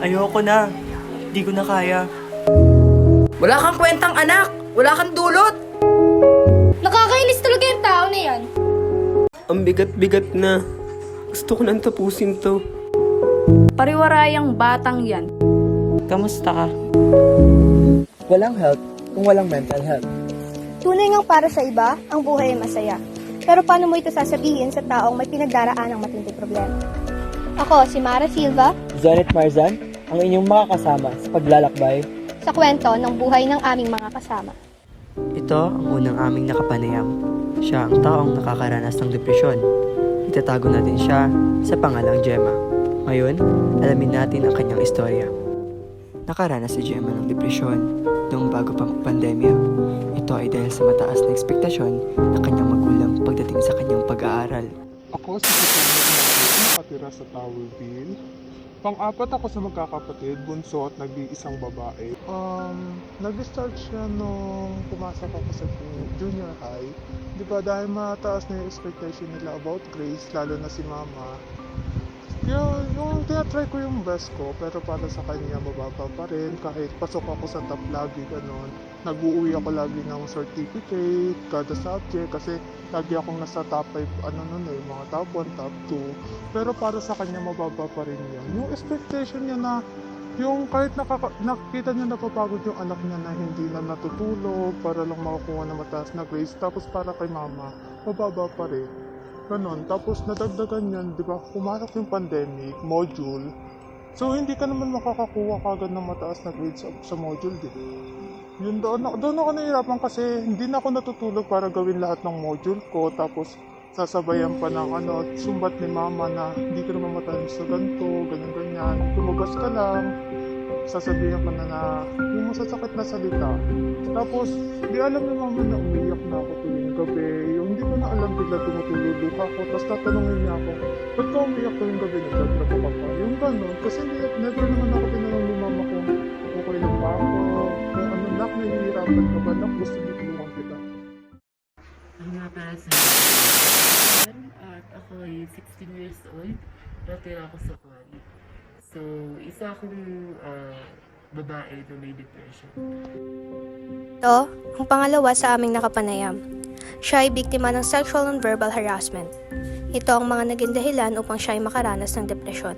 Ayoko na. Di ko na kaya. Wala kang kwentang anak! Wala kang dulot! Nakakainis talaga yung tao na yan. Ang bigat-bigat na. Gusto ko nang tapusin to. Pariwarayang batang yan. Kamusta ka? Walang health kung walang mental health. Tunay ngang para sa iba, ang buhay ay masaya. Pero paano mo ito sasabihin sa taong may pinagdaraan ng matinding problema? Ako, si Mara Silva, Zonet Marzan, ang inyong makakasama sa paglalakbay. sa kwento ng buhay ng aming mga kasama. Ito ang unang aming nakapanayam. Siya ang taong nakakaranas ng depresyon. Itatago natin siya sa pangalang Gemma. Ngayon, alamin natin ang kanyang istorya. Nakaranas si Gemma ng depresyon noong bago pang pandemya. Ito ay dahil sa mataas na ekspektasyon ng kanyang magulang pagdating sa kanyang pag-aaral. Ako si Susana Ignatius, nakatira sa Towerville. Pang-apat ako sa magkakapatid, bunso at nag-iisang babae. Um, nag-start siya nung pumasok ako sa junior high. Di ba dahil mataas na yung expectation nila about grades, lalo na si mama. Tinatry ko yung best ko, pero para sa kanya mababa pa rin. Kahit pasok ako sa top lagi, ganun. Nag-uuwi ako lagi ng certificate, kada subject, kasi lagi akong nasa top 5, ano nun eh, mga top 1, top 2. Pero para sa kanya mababa pa rin yun. Yung expectation niya na yung kahit nakaka- nakikita niya napapagod yung anak niya na hindi na natutulog para lang makakuha ng mataas na grades tapos para kay mama mababa pa rin ganon tapos nadagdagan yan di ba pumasok yung pandemic module. So hindi ka naman makakakuha kagad ng mataas na grades sa, module di yun doon, doon ako nahihirapan kasi hindi na ako natutulog para gawin lahat ng module ko tapos sasabayan pa ng ano, sumbat ni mama na hindi ka naman matalim sa ganito, ganyan ganyan. Lumabas ka lang, sasabihan ka na na yung masasakit na salita. Tapos, di alam ni mama na umiyak na ako tuwing gabi. Yung hindi ko na alam bigla tumutulog ako. Tapos tatanungin niya ako, ba't ka umiyak tuwing gabi? Nagtatrapo ka pa. Yung gano'n. Kasi never naman ako tinanong ni mama kung okay lang ba ako. Kung ano, nak, nahihirapan ka ba? Nak, gusto mo tulungan kita. Ako nga pala sa at ako ay 16 years old. Natira ako sa Kwari. So, isa akong ah, babae na may depression. Ito, ang pangalawa sa aming nakapanayam. Siya ay biktima ng sexual and verbal harassment. Ito ang mga naging dahilan upang siya ay makaranas ng depresyon.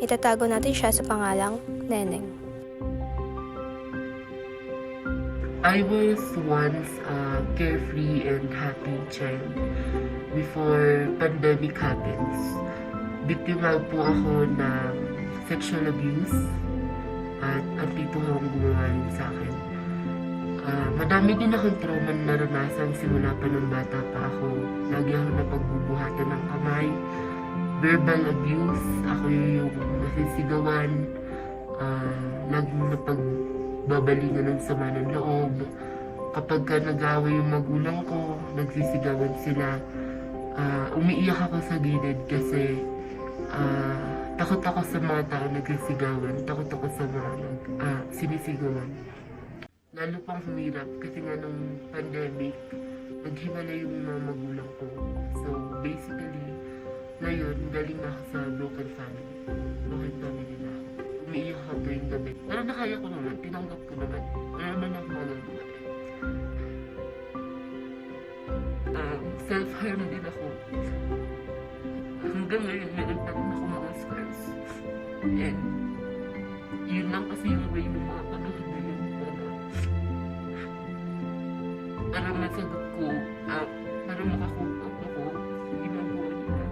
Itatago natin siya sa pangalang Neneng. I was once a carefree and happy child before pandemic happens. Biktima po ako ng sexual abuse at ang tito kong gumawa yun sa akin. Ah, madami din akong trauma na naranasan simula pa nung bata pa ako. Lagi ako napagbubuhatan ng kamay, verbal abuse, ako yung nasisigawan, ah, lagi napagbabalingan ng sama ng loob. Kapag ka nag-away yung magulang ko, nagsisigawan sila, ah, umiiyak ako sa gilid kasi ah, takot ako sa mga tao nagsisigawan, takot ako sa mga ah, sinisigawan. Lalo pang humirap kasi nga nung pandemic, naghiwalay yung mga magulang ko. So basically, ngayon, galing na ako sa broken family. Broken family na ako. Umiiyak ako tuwing gabi. Pero nakaya ko naman, tinanggap ko naman. Wala naman ako magagawa. Um, self-harm din ako. Hanggang ngayon, meron pa rin ako. And, yun lang kasi yung way ng mga panahon na yun para, para masagot ko, ah, para makakope up ako sa ginagawa nila.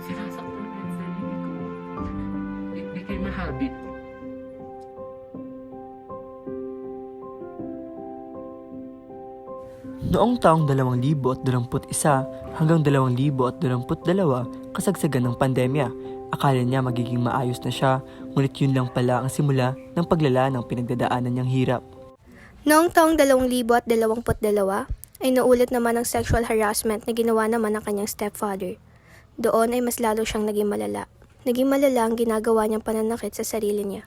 Sinasaktan ko yung sarili ko. It became a habit. Noong taong 2021 hanggang 2022, kasagsagan ng pandemya, akala niya magiging maayos na siya, ngunit yun lang pala ang simula ng paglala ng pinagdadaanan niyang hirap. Noong taong 2022 ay naulit naman ang sexual harassment na ginawa naman ng kanyang stepfather. Doon ay mas lalo siyang naging malala. Naging malala ang ginagawa niyang pananakit sa sarili niya.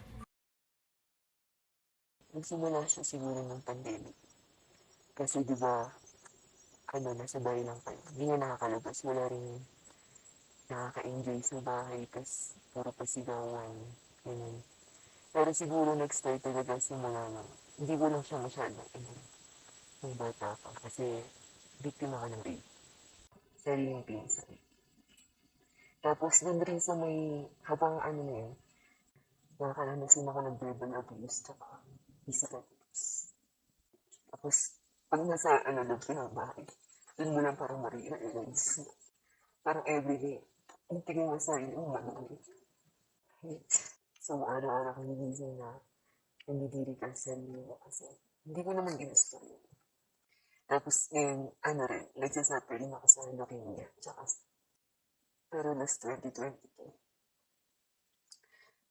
Nagsimula siya siguro ng pandemic. Kasi di ba, ano, nasa bahay lang kayo. Hindi nga nakakalabas. Wala rin nakaka-enjoy sa bahay. Tapos, puro pasigawan. ganun. Pero siguro nag-start talaga simula na, hindi ko lang siya masyadong ano, ng bata pa. Kasi, biktima ka ng rape. Sariling pinsan. Tapos, dun rin sa may, habang ano na yun, nakaranasin ako ng verbal abuse, tsaka physical abuse. Tapos, pag nasa, ano, loob ko ng bahay, dun mo lang parang ma-realize. Parang everyday, ang tingin mo sa iyo, mali. So, araw-araw ko nilising na nandidiri ka sa sarili ko kasi hindi ko naman ginusto yun. Tapos, ngayon, ano rin, nagsasuffer rin ako sa leukemia. Tsaka, pero last 2022,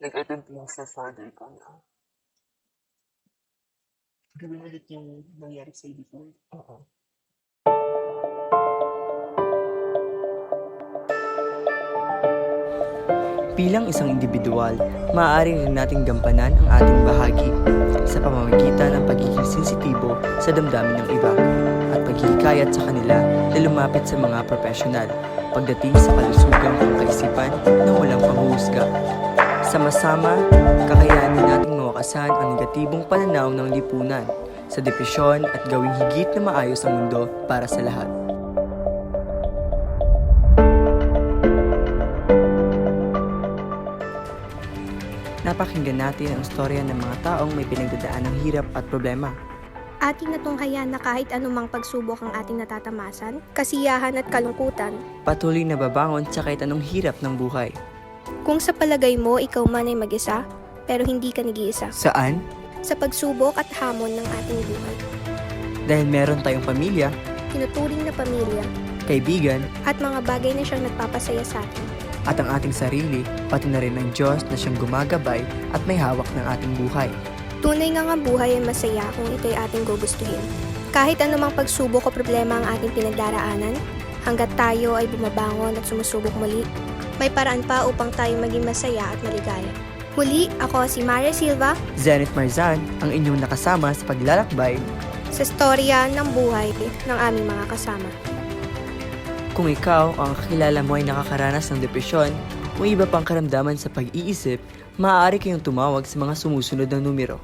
nag-attend yung sa father ko na gawin ulit yung nangyari sa before. Oo. Bilang isang individual, maaari rin nating gampanan ang ating bahagi sa pamamagitan ng pagiging sensitibo sa damdamin ng iba at paghihikayat sa kanila na lumapit sa mga profesional pagdating sa kalusugang pangkaisipan na walang panghuhusga. Sama-sama, kakayanin nating mawakasan ang negatibong pananaw ng lipunan sa depresyon at gawing higit na maayos ang mundo para sa lahat. Napakinggan natin ang storya ng mga taong may pinagdadaan ng hirap at problema. Ating natunghayan na kahit anumang pagsubok ang ating natatamasan, kasiyahan at kalungkutan, Patuloy na babangon sa kahit anong hirap ng buhay. kung sa palagay mo ikaw man ay mag-isa, pero hindi ka nag-iisa, Saan? sa pagsubok at hamon ng ating buhay. Dahil meron tayong pamilya, Tinuturing na pamilya kaibigan, at mga bagay na siyang nagpapasaya sa atin. At ang ating sarili, pati na rin ng Diyos na siyang gumagabay at may hawak ng ating buhay. Tunay nga nga buhay ay masaya kung ito'y ating gugustuhin. Kahit anumang pagsubok o problema ang ating pinagdaraanan, hanggat tayo ay bumabangon at sumusubok muli, may paraan pa upang tayo maging masaya at maligaya. Muli, ako si Maria Silva Zenith Marzan, ang inyong nakasama sa paglalakbay. sa storya ng buhay ng aming mga kasama. Kung ikaw o ang kakilala mo ay nakakaranas ng depresyon o iba pang karamdaman sa pag-iisip, maaari kayong tumawag sa mga sumusunod na numero